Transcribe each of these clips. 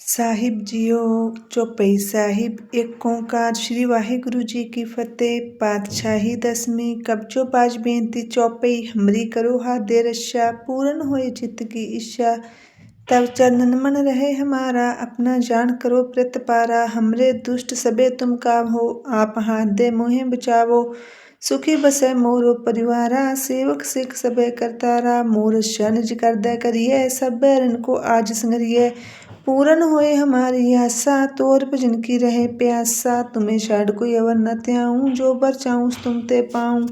ਸਾਹਿਬ JIO ਚੌਪਈ ਸਾਹਿਬ ਏਕ ਓਂਕਾਰ ਸ੍ਰੀ ਵਾਹਿਗੁਰੂ ਜੀ ਕੀ ਫਤਿਹ ਪਾਤਸ਼ਾਹੀ ਦਸਵੀਂ ਕਬਜੋ ਪਾਜ ਬੇਨਤੀ ਚੌਪਈ ਹਮਰੀ ਕਰੋ ਹਾਦੇ ਰਸ਼ਾ ਪੂਰਨ ਹੋਏ ਚਿੱਤ ਕੀ ਇੱਛਾ तब चरणन मन रहे हमारा अपना जान करो प्रतिपारा हमरे दुष्ट सबे तुम काम हो आप हाथ दे मोहे बचावो सुखी बसे मोरो परिवारा सेवक सिख सबे करतारा मोर निज कर दे करिए सब बैरन को आज संगरिए पूरन होए हमारी आशा, तोर भजन की रहे प्यासा। तुम्हें छाड़ कोई अवर न त्याऊं, जो बर चाहूँ तुम ते पाऊँ।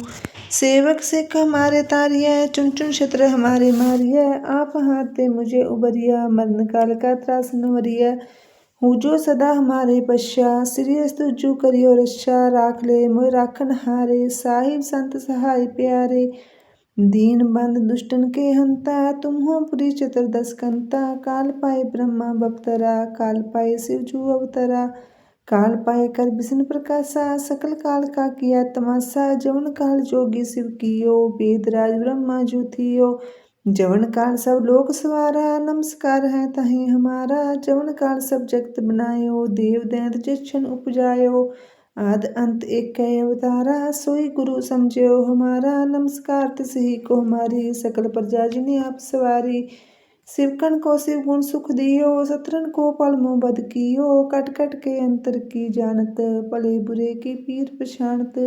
सेवक सिख हमारे तारिया चुन चुन क्षेत्र हमारे मारिया आप हाथ दे मुझे उबरिया मरण काल का त्रास नवरिया हूँ जो सदा हमारे पश्चा श्री जू करियो रक्षा राख ले मोय राखन हारे, साहिब संत सहाय प्यारे। दीन बंद दुष्टन के हंता तुम हो पुरी चतुर्दश कंता। काल पाए ब्रह्मा बप्तरा, काल पाए शिवजू अवतरा। काल पाए कर विष्णु प्रकाशा, सकल काल का किया तमाशा। जवन काल जोगी शिव कियो, वेद राज ब्रह्मा ज्योतियो जवन काल सब लोक सवारा, नमस्कार है तही हमारा। जवन काल सब जगत बनायो, देव दैत जिक्षण उपजायो। ਆਦ ਅੰਤ ਇੱਕ ਹੈ ਅਵਤਾਰਾ, ਸੋਈ ਗੁਰੂ ਸਮਝਿਓ ਹਮਾਰਾ, ਨਮਸਕਾਰ ਤਸਹੀ ਕੋ ਹਮਾਰੀ ਸਕਲ ਪ੍ਰਜਾ ਜਿਨੇ ਆਪ ਸਵਾਰੀ। ਸਿਵਕਣ ਕੋ ਸਿਵ ਗੁਣ ਸੁਖ ਦਿਓ ਸਤਰਨ ਕੋ ਪਲ ਮੋ ਬਦ ਕੀਓ, ਕਟ ਕਟ ਕੇ ਅੰਤਰ ਕੀ ਜਾਣਤ, ਭਲੇ ਬੁਰੇ ਕੀ ਪੀਰ ਪਛਾਣਤ।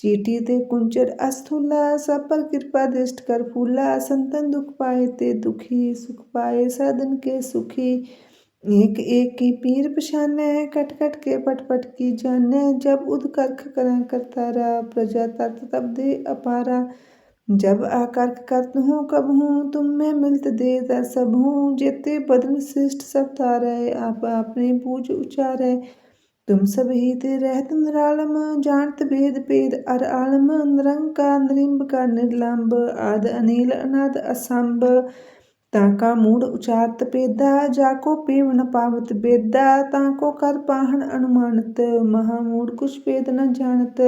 ਚੀਟੀ ਤੇ ਕੁੰਚਰ ਅਸਥੂਲਾ, ਸਭ ਪਰ ਕਿਰਪਾ ਦਿਸ਼ਟ ਕਰ ਫੂਲਾ, ਸੰਤਨ ਦੁਖ ਪਾਏ ਤੇ ਦੁਖੀ, ਸੁਖ ਪਾਏ ਸਾਧਨ ਕੇ ਸੁਖੀ। एक एक की पीर पछाने, कट कट के पट पट की जाने। जब उद करख करें करतारा प्रजा तर्त तब दे अपारा। जब आकर करत हूँ, कब हूँ, तुम में मिलत दे दर सब हूँ। जेते बदन श्रेष्ठ सब तारे, आप अपने पूज उचारे। तुम सब ही ते रहत निरालम, जानत भेद पेद अर आलम। निरंग का नरिम्ब का निर्लंब, आद अनिल अनाद असंभ ताका मूड उचारत पेदा जाको पेव न पावत बेदा ताको कर पाहन अनुमानत महामूड कुछ पेद न जानत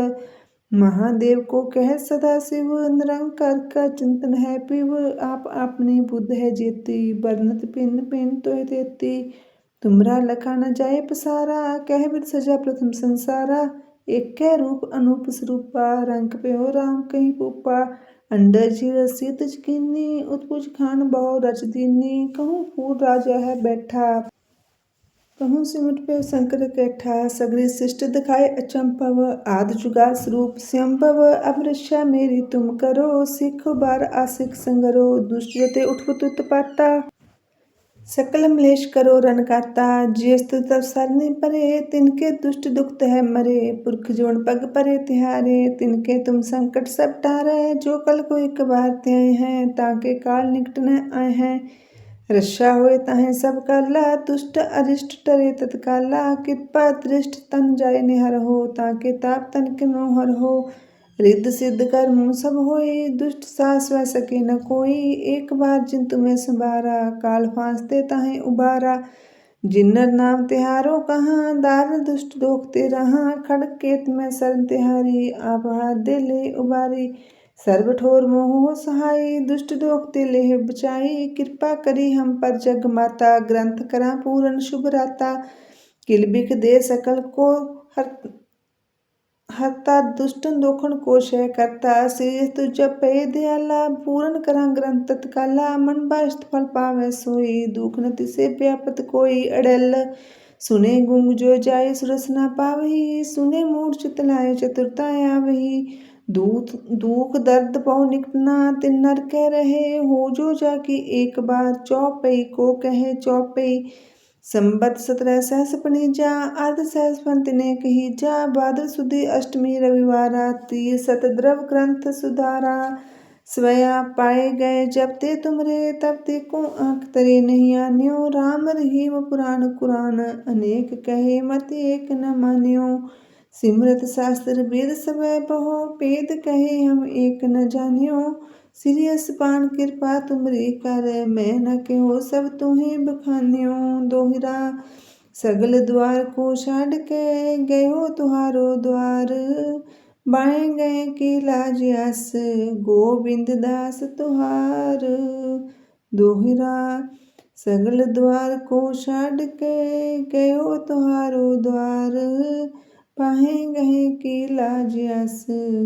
महादेव को कह सदा शिव निरंकार का चिंतन है पिव आप अपनी बुद्ध है जेती बरनत पिन पिन तो देती तुमरा लखा न जाए पसारा कह बिद सजा प्रथम संसारा एक कह रूप अनूप स्वरूपा रंग पे हो राम कहीं पुपा अंडर जी रसी तजकीनी उत्पुज खान बहु रच दीनी कहूँ फूल राजा है बैठा कहूँ सिमट पे शंकर कैठा सगरी शिष्ट दिखाए अचंपव आद जुगार स्वरूप स्वयंभव अब रक्षा मेरी तुम करो सिख बार आसिक संगरो दुष्ट जते उठपुत उत्पाता सकल मलेश करो रन काता जियस्त तब सरने परे, तिनके दुष्ट दुखत है मरे। पुरख जोड़ पग परे तिहारे, तिनके तुम संकट सब टारे। जो कल को एक बार त्याए हैं, ताके काल निकट न आए हैं। रक्षा होए तहें सब काला, दुष्ट अरिष्ट टरे तत्काला। कृपा दृष्ट तन जाय निहर हो, ताके ताप तन के नोहर हो। रिद्ध सिद्ध कर्म सब होए, दुष्ट सास वह सके न कोई। एक बार जिन तुम्हें संभारा, काल फांसते तहें उबारा। जिन्नर नाम तिहारो, कहाँ दार दुष्ट दोखते रहा। खड़क केत में शरण तिहारी, आप हाथ दे ले उबारी। सर्वठोर मोह सहाय, दुष्ट दोखते लेह बचाई। कृपा करी हम पर जग माता, ग्रंथ करा पूरन शुभ राता। किल किलबिक दे सकल को हर ਹਰਤਾ ਦੁਸ਼ਟਨ ਦੋਖਣ ਕੋ ਸ਼ੈ ਕਰਤਾ। ਸੀਸ ਤੁਜ ਪੈ ਦਿਆਲਾ, ਪੂਰਨ ਕਰਾਂ ਗ੍ਰੰਥ ਤਤਕਾਲਾ, ਮਨ ਬਸ਼ਤ ਫਲ ਪਾਵੇ ਸੋਈ, ਦੁਖ ਨ ਤਿਸੇ ਵਿਆਪਤ ਕੋਈ ਅੜਲ। ਸੁਨੇ ਗੁੰਗ ਜੋ ਜਾਏ ਸੁਰਸ ਨਾ ਪਾਵਹੀ, ਸੁਨੇ ਮੂੜ ਚਿਤ ਲਾਏ ਚਤੁਰਤਾ ਆਵਹੀ। ਦੂਤ, ਦੂਖ ਦਰਦ ਪਉ ਨਿਕਟਨਾ ਤੇ ਨਰ ਕਹਿ ਰਹੇ, ਹੋ ਜੋ ਜਾ ਕੀ ਇੱਕ ਬਾਰ ਚੌਪਈ ਕੋ ਕਹੇ ਚੌਪਈ संबत सत्रह सहस पनीजा अर्ध सहस पंत ने कही जा भाद्र सुधी अष्टमी रविवारा तीय सत द्रव ग्रंथ सुधारा। स्वया पाए गए जब ते तुमरे, तब ते को आँख तरे नहीं आन्यो। राम रहीम पुराण कुरान, अनेक कहे मत एक न मान्यो। सिमरत शास्त्र वेद सब बहो, पेद कहे हम एक न जानियो। श्री असपान कृपा तुमरी कर मैं न कहो सब तुम्हें बखानियो दोहरा सगल द्वार को छाड़ के गयो तुहारो द्वार बाएं गए के लाज आस गोविंद दास तुहार दोहरा सगल द्वार को छाड़ के गयो तुहारो द्वार पाहे गहे की लाज अस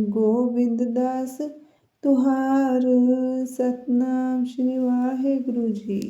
गोबिंद दास ਤੁਹਾਰ ਸਤਨਾਮ ਸ਼੍ਰੀ ਵਾਹਿਗੁਰੂ ਜੀ